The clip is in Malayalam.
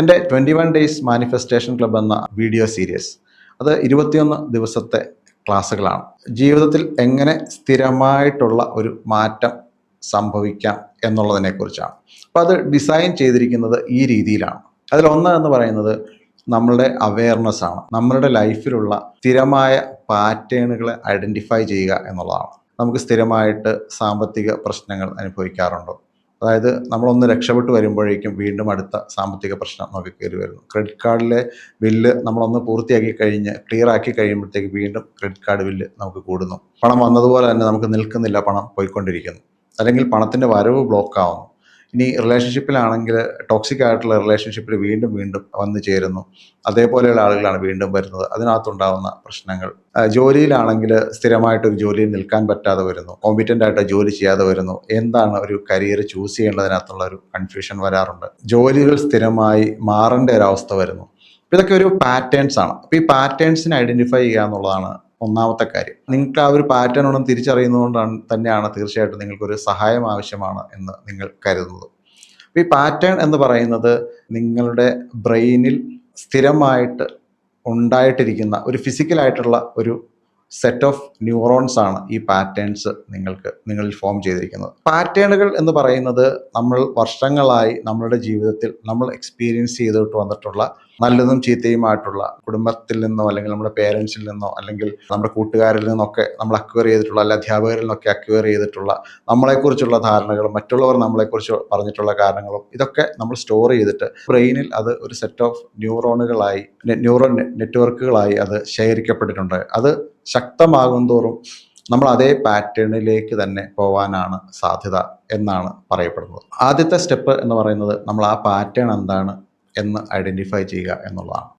എന്റെ twenty one days manifestation club എന്ന വീഡിയോ സീരീസ് അത് ഇരുപത്തിയൊന്ന് ദിവസത്തെ ക്ലാസ്സുകളാണ്. ജീവിതത്തിൽ എങ്ങനെ സ്ഥിരമായിട്ടുള്ള ഒരു മാറ്റം സംഭവിക്കാം എന്നുള്ളതിനെക്കുറിച്ചാണ്. അപ്പോൾ അത് ഡിസൈൻ ചെയ്തിരിക്കുന്നത് ഈ രീതിയിലാണ്. അതിലൊന്ന് എന്ന് പറയുന്നത് നമ്മളുടെ അവയർനെസ് ആണ്. നമ്മളുടെ ലൈഫിലുള്ള സ്ഥിരമായ പാറ്റേണുകളെ ഐഡന്റിഫൈ ചെയ്യുക എന്നുള്ളതാണ്. നമുക്ക് സ്ഥിരമായിട്ട് സാമ്പത്തിക പ്രശ്നങ്ങൾ അനുഭവിക്കാറുണ്ടോ? അതായത് നമ്മളൊന്ന് രക്ഷപ്പെട്ട് വരുമ്പോഴേക്കും വീണ്ടും അടുത്ത സാമ്പത്തിക പ്രശ്നം നമുക്ക് കയറി വരുന്നു. ക്രെഡിറ്റ് കാർഡിലെ ബില്ല് നമ്മളൊന്ന് പൂർത്തിയാക്കി കഴിഞ്ഞ് ക്ലിയർ ആക്കി കഴിയുമ്പോഴത്തേക്ക് വീണ്ടും ക്രെഡിറ്റ് കാർഡ് ബില്ല് നമുക്ക് കൂടുന്നു. പണം വന്നതുപോലെ തന്നെ നമുക്ക് നിൽക്കുന്നില്ല പണം പോയിക്കൊണ്ടിരിക്കുന്നു. അല്ലെങ്കിൽ പണത്തിന്റെ വരവ് ബ്ലോക്ക് ആവുന്നു. ഇനി റിലേഷൻഷിപ്പിലാണെങ്കിൽ ടോക്സിക് ആയിട്ടുള്ള റിലേഷൻഷിപ്പിൽ വീണ്ടും വീണ്ടും വന്നു ചേരുന്നു. അതേപോലെയുള്ള ആളുകളാണ് വീണ്ടും വരുന്നത്. അതിനകത്തുണ്ടാവുന്ന പ്രശ്നങ്ങൾ. ജോലിയിലാണെങ്കിൽ സ്ഥിരമായിട്ടൊരു ജോലിയിൽ നിൽക്കാൻ പറ്റാതെ വരുന്നു. കോമ്പിറ്റന്റ് ആയിട്ട് ജോലി ചെയ്യാതെ വരുന്നു. എന്താണ് ഒരു കരിയർ ചൂസ് ചെയ്യേണ്ടതിനകത്തുള്ള ഒരു കൺഫ്യൂഷൻ വരാറുണ്ട്. ജോലികൾ സ്ഥിരമായി മാറേണ്ട ഒരു അവസ്ഥ വരുന്നു. ഇതൊക്കെ ഒരു പാറ്റേൺസ് ആണ്. അപ്പോൾ ഈ പാറ്റേൺസിനെ ഐഡന്റിഫൈ ചെയ്യുക എന്നുള്ളതാണ് ഒന്നാമത്തെ കാര്യം. നിങ്ങൾക്ക് ആ ഒരു പാറ്റേൺ ഒന്നും തിരിച്ചറിയുന്നതുകൊണ്ടാണ് തന്നെയാണ് തീർച്ചയായിട്ടും നിങ്ങൾക്കൊരു സഹായം ആവശ്യമാണ് എന്ന് നിങ്ങൾ കരുതുന്നത്. ഈ പാറ്റേൺ എന്ന് പറയുന്നത് നിങ്ങളുടെ ബ്രെയിനിൽ സ്ഥിരമായിട്ട് ഉണ്ടായിട്ടിരിക്കുന്ന ഒരു ഫിസിക്കലായിട്ടുള്ള ഒരു സെറ്റ് ഓഫ് ന്യൂറോൺസ് ആണ് ഈ പാറ്റേൺസ് നിങ്ങൾക്ക് നിങ്ങളിൽ ഫോം ചെയ്തിരിക്കുന്നത്. പാറ്റേണുകൾ എന്ന് പറയുന്നത് നമ്മൾ വർഷങ്ങളായി നമ്മളുടെ ജീവിതത്തിൽ നമ്മൾ എക്സ്പീരിയൻസ് ചെയ്തിട്ട് വന്നിട്ടുള്ള നല്ലതും ചീത്തയുമായിട്ടുള്ള കുടുംബത്തിൽ നിന്നോ അല്ലെങ്കിൽ നമ്മുടെ പേരൻസിൽ നിന്നോ അല്ലെങ്കിൽ നമ്മുടെ കൂട്ടുകാരിൽ നിന്നൊക്കെ നമ്മൾ അക്വയർ ചെയ്തിട്ടുള്ള അല്ലെങ്കിൽ അധ്യാപകരിൽ നിന്നൊക്കെ അക്വയർ ചെയ്തിട്ടുള്ള നമ്മളെക്കുറിച്ചുള്ള ധാരണകളും മറ്റുള്ളവർ നമ്മളെക്കുറിച്ച് പറഞ്ഞിട്ടുള്ള കാരണങ്ങളും ഇതൊക്കെ നമ്മൾ സ്റ്റോർ ചെയ്തിട്ട് ബ്രെയിനിൽ അത് ഒരു സെറ്റ് ഓഫ് ന്യൂറോണുകളായി ന്യൂറോൺ നെറ്റ്വർക്കുകളായി അത് ശേഖരിക്കപ്പെട്ടിട്ടുണ്ട്. അത് ശക്തമാകും തോറും നമ്മൾ അതേ പാറ്റേണിലേക്ക് തന്നെ പോകാനാണ് സാധ്യത എന്നാണ് പറയപ്പെടുന്നത്. ആദ്യത്തെ സ്റ്റെപ്പ് എന്ന് പറയുന്നത് നമ്മൾ ആ പാറ്റേൺ എന്താണ് എന്ന് ഐഡന്റിഫൈ ചെയ്യുക എന്നുള്ളതാണ്.